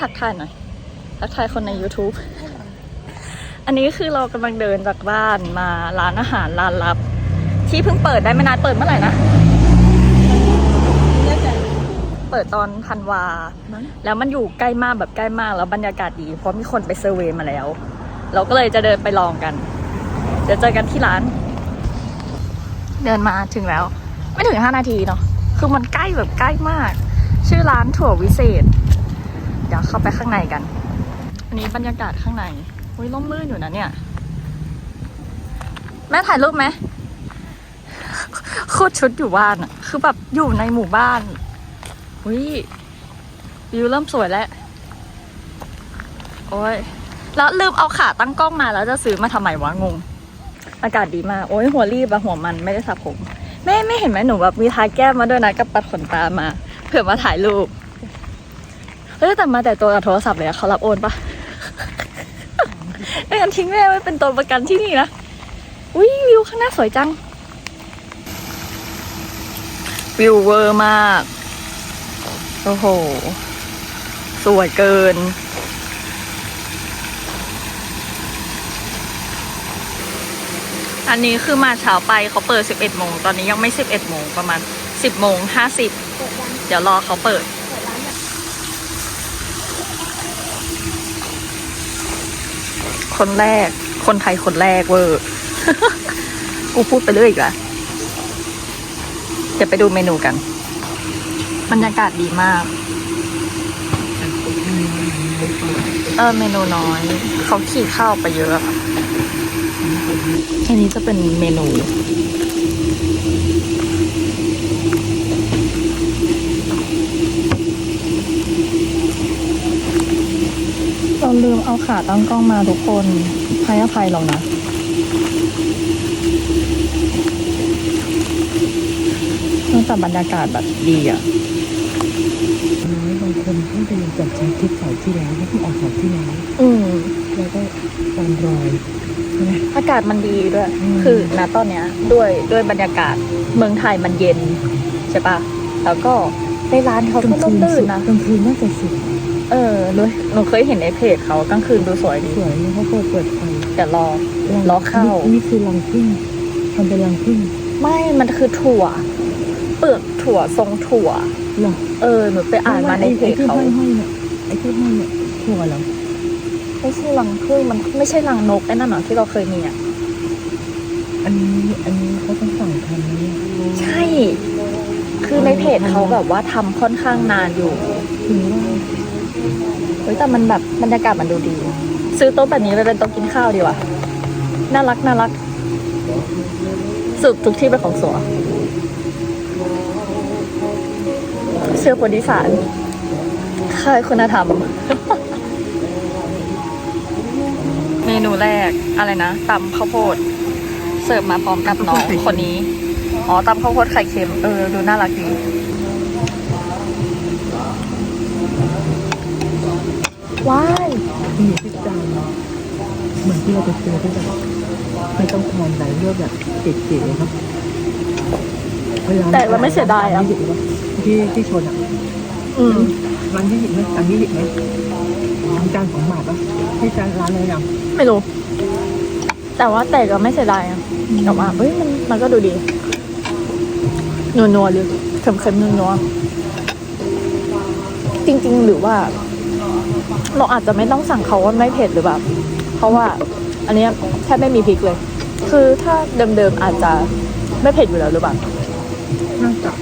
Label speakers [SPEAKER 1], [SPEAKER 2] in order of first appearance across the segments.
[SPEAKER 1] ทักทายหน่อย ทักทายคนใน YouTube อันนี้คือเรากำลังเดินจากบ้านมาร้านอาหารร้านลับ ที่เพิ่งเปิดได้ไม่นานเปิดเมื่อไหร่นะ เปิดตอนธันวา แล้วมันอยู่ใกล้มากแบบใกล้มากแล้วบรรยากาศดี เพราะมีคนไปเซอร์เวย์มาแล้ว เราก็เลยจะเดินไปลองกัน เดี๋ยวเจอกันที่ร้าน เดินมาถึงแล้ว ไม่ถึงห้านาทีเนาะคือมันใกล้แบบใกล้มาก ชื่อร้านถั่ววิเศษ เดี๋ยวเข้าไปข้างในกัน อันนี้บรรยากาศข้างในอุ้ยร่มรื่นอยู่นะเนี่ย แม่ถ่ายรูปไหมโคตรชุดอยู่บ้านอะคือแบบอยู่ในหมู่บ้านอุ้ยวิวเริ่มสวยแล้ว โอ้ยแล้วลืมเอาขาตั้งกล้องมาแล้วจะซื้อมาทำไมวะงง อากาศดีมาก โอ้ยหัวรีบอะหัวมันไม่ได้สระผมแม่ไม่เห็นไหมหนูแบบมีทาแก้มมาด้วยนะกับปัดขนตามา เผื่อมาถ่ายรูป เฮ้ยแต่มาแต่ตัวกับโทรศัพท์เลยอะเขารับโอนปะไม่งั้นทิ้งแม่ไว้เป็นตัวประกันที่นี่นะอุ้ยวิวข้างหน้าสวยจัง วิวเวอร์มาก โอ้โห สวยเกิน อันนี้คือมาเช้าไปเขาเปิด 11 โมง ตอนนี้ยังไม่ 11 โมง ประมาณ 10 โมง 50 เดี๋ยวรอเขาเปิด คนแรก คนไทยคนแรกเวอร์กูพูดไปเรื่อยอีกแล้วเดี๋ยวไปดูเมนูกัน บรรยากาศดีมาก เออเมนูน้อย เขาขี่ข้าวไปเยอะอันนี้จะเป็นเมนู เราลืมเอาขาตั้งกล้องมาทุกคนให้อภัยเรานะตั้งแต่บรรยากาศแบบดีอะ
[SPEAKER 2] น้อยบางคนเพิ่งไปลงจากใช้คลิปเสาร์ที่แล้วเพิ่งออกเสาร์ที่แล้ว
[SPEAKER 1] อืม
[SPEAKER 2] แล้วก็ตอนรอยใช่ไหม
[SPEAKER 1] อากาศมันดีด้วย
[SPEAKER 2] อืม
[SPEAKER 1] คือณตอนเนี้ยด้วยด้วยบรรยากาศเมืองไทยมันเย็น ใช่ปะแล้วก็ในร้านเขาก็ร่มรื่นนะ
[SPEAKER 2] กลางคืนน่าจะสุด
[SPEAKER 1] เออหนูหนูเคยเห็นในเพจเขากลางคืนดูสวยดี
[SPEAKER 2] สวยนะเขาเปิดเปิดไฟ
[SPEAKER 1] แต่รอล้อเข้า
[SPEAKER 2] นี่นี่คือรังพึ่งทำเป็นรังพึ่ง
[SPEAKER 1] ไม่มันคือถั่ว เปลือกถั่วทรงถั่ว
[SPEAKER 2] เหรอ
[SPEAKER 1] เออหนูไปอ่านมาในเพจ
[SPEAKER 2] ไอ้ที่
[SPEAKER 1] เขา
[SPEAKER 2] ห้อยห้อยๆเนี่ยไอ้ที่ห้อยเนี่ยถั่วเหรอ
[SPEAKER 1] ไม่ใช่รังผึ้งมันไม่ใช่รังนกไอ้นั่นหรอที่เราเคยมีอะ
[SPEAKER 2] อันนี้อันนี้เขาต้องสั่งทำนะเนี่ย
[SPEAKER 1] ใช่ คือในเพจเขาแบบว่าทำค่อนข้างนานอยู่
[SPEAKER 2] ถึงว่า
[SPEAKER 1] เฮ้ย แต่มันแบบบรรยากาศมันดูดี ซื้อโต๊ะแบบนี้ไปเป็นโต๊ะกินข้าวดีว่ะน่ารักน่ารักสุดทุกที่เป็นของสัวเสื้อโปรดิสารค่ายคุณธรรม เมนูแรกอะไรนะตำข้าวโพด เสิร์ฟมาพร้อมกับน้องคนนี้ อ๋อตำข้าวโพดไข่เค็ม เออ ดูน่ารักดี ว้าย
[SPEAKER 2] มีทุกจานเหมือนที่เราไปซื้อที่แบบไม่ต้องทอนไหนเลือกแบบเก๋ๆครับวล
[SPEAKER 1] แต่เราไม่เสียดายอะ
[SPEAKER 2] ยี่สิบวะที่ที่ชนอะ
[SPEAKER 1] อืม
[SPEAKER 2] ร้านยี่สิบไหมจานยี่สิบไหมจานสองบาทปะที่จานร้านเลยยัง
[SPEAKER 1] ไม่รู้ แต่ว่าแต่ก็ไม่เสียดายอะแต่ว่าเอ้ยมันมันก็ดูดีนัวนัวๆเลยเค็มเค็มนัวนัวๆจริง ๆ หรือว่า เราอาจจะไม่ต้องสั่งเขาว่าไม่เผ็ดหรือแบบ เพราะว่าอันนี้แทบไม่มีพริกเลย คือถ้าเดิมๆอาจจะไม่เผ็ดอยู่แล้วหรือเปล่า
[SPEAKER 2] น่าจะ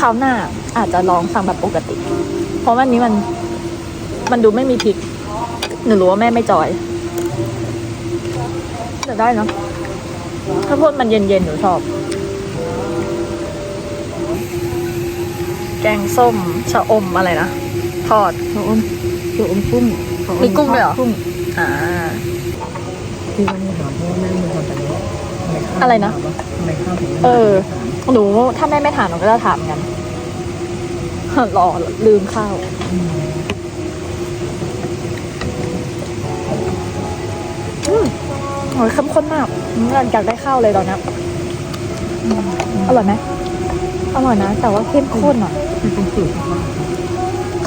[SPEAKER 1] คราวหน้าอาจจะลองสั่งแบบปกติ เพราะวันนี้มันมันดูไม่มีพริก หนูรู้ว่าแม่ไม่จอยแต่ได้เนอะข้าวโพดมันเย็นๆหนูชอบ แกงส้มชะอมอะไรนะ ทอด
[SPEAKER 2] ตัวอม ตัวอมกุ้งตัวอ
[SPEAKER 1] มีกุ้งด้วยเหรอ
[SPEAKER 2] กุ้ง
[SPEAKER 1] อ่า
[SPEAKER 2] ที่ว่านี่ถามเพราะว่าแม่มีความแต่นี้ทำไมข้าว
[SPEAKER 1] อะไรนะ
[SPEAKER 2] ทำไมข้าวถึงไม่
[SPEAKER 1] เออ
[SPEAKER 2] ถาม
[SPEAKER 1] หนูถ้าแม่ไม่ถามหนูก็จะถามกันรอลืมข้าว
[SPEAKER 2] อืม
[SPEAKER 1] อืมโอ้ยเข้มข้นมากอยากได้ข้าวเลยตอนเนี้ยอร่อยไหมอร่อยนะ แต่ว่าเข้มข้นอะ
[SPEAKER 2] มันเป็นสูตรของเรา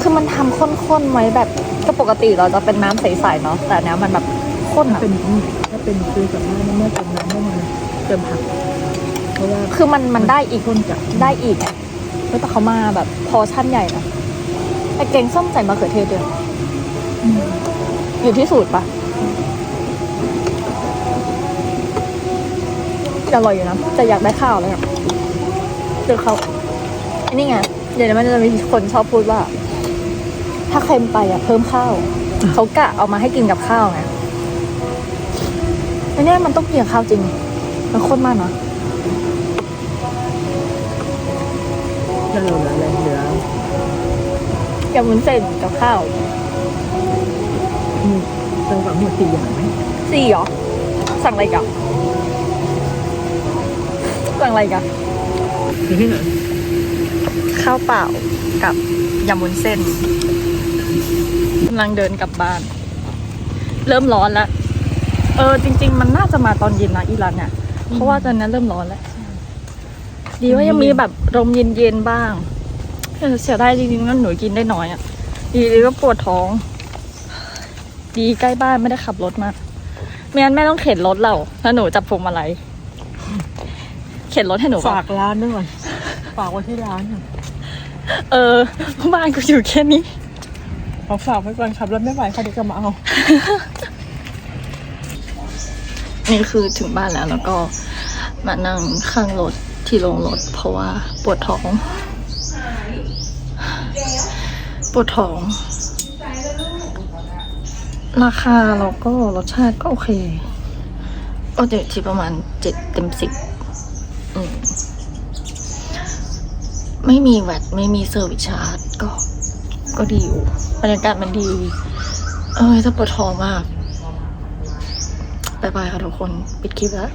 [SPEAKER 1] คือคือมันทำข้นๆไว้แบบก็ปกติเราจะเป็นน้ำใสๆเนาะแต่อันเนี้ยมันแบบข้น
[SPEAKER 2] ถ้า
[SPEAKER 1] อะ
[SPEAKER 2] เป็นนี่ถ้าเป็นซื้อกับบ้านเนี่ยแม่เติมน้ำได้มาเติมผัก เพราะว่า
[SPEAKER 1] คือมันมันได้อีก
[SPEAKER 2] ข้นจัด
[SPEAKER 1] ได้อีกอะเฮ้ยแต่เขามาแบบพอชั่นใหญ่นะแต่แกงส้มใส่มะเขือเทศด้วย
[SPEAKER 2] อืม
[SPEAKER 1] อยู่ที่สูตรปะจะอร่อยอยู่นะแต่อยากได้ข้าวเลยอะเจอเขาอันนี้ไง เดี๋ยวมันจะมีคนชอบพูดว่า ถ้าเค็มไปอะเพิ่มข้าวเขากะเอามาให้กินกับข้าวไงอันเนี้ยมันต้องกินกับข้าวจริง มันข้นมากนะ
[SPEAKER 2] ถ้าเราเหลืออะไรเหลือ
[SPEAKER 1] อย่างวุ้นเส้นกับข้าว
[SPEAKER 2] มีเรากับหมดสี่อย่างไหม
[SPEAKER 1] สี่เหรอ สั่งอะไรกันสั่งอะไรกัน
[SPEAKER 2] มีที่ไหน
[SPEAKER 1] ข้าวเปล่ากับยำวุ้นเส้น กำลังเดินกลับบ้าน เริ่มร้อนแล้ว เออ จริง ๆ มันน่าจะมาตอนเย็นนะอีรันเนี่ยเพราะว่าตอนนั้นเริ่มร้อนแล้ว ดีว่ายังมีแบบลมเย็นๆบ้างเออเสียดายจริงๆนั่นหนูกินได้น้อยอะ ดีดีก็ปวดท้อง ดีใกล้บ้านไม่ได้ขับรถมาไม่งั้นแม่ต้องเข็นรถเราแล้วหนูจับพวงมาลัยเข็นรถให้หนูปะ
[SPEAKER 2] ฝากร้านด้วยก่อนฝากไว้ที่ร้านอะ
[SPEAKER 1] เออบ้านกูอยู่แค่นี้
[SPEAKER 2] เอาฝากไว้ก่อนขับรถไม่ไหวค่ะเดี๋ยวจะมาเอา
[SPEAKER 1] นี่คือถึงบ้านแล้วแล้วก็มานั่งข้างรถที่โรงรถเพราะว่าปวดท้อง ปวดท้อง ราคาแล้วก็รสชาติก็โอเคก็จะอยู่ที่ประมาณเจ็ดเต็มสิบไม่มีแวดไม่มีเซอร์วิสชาร์จก็ ก็ดีอยู่บรรยากาศมันดี เอ้ยจะปวดท้องมากบายบายค่ะทุกคน ปิดคลิปแล้ว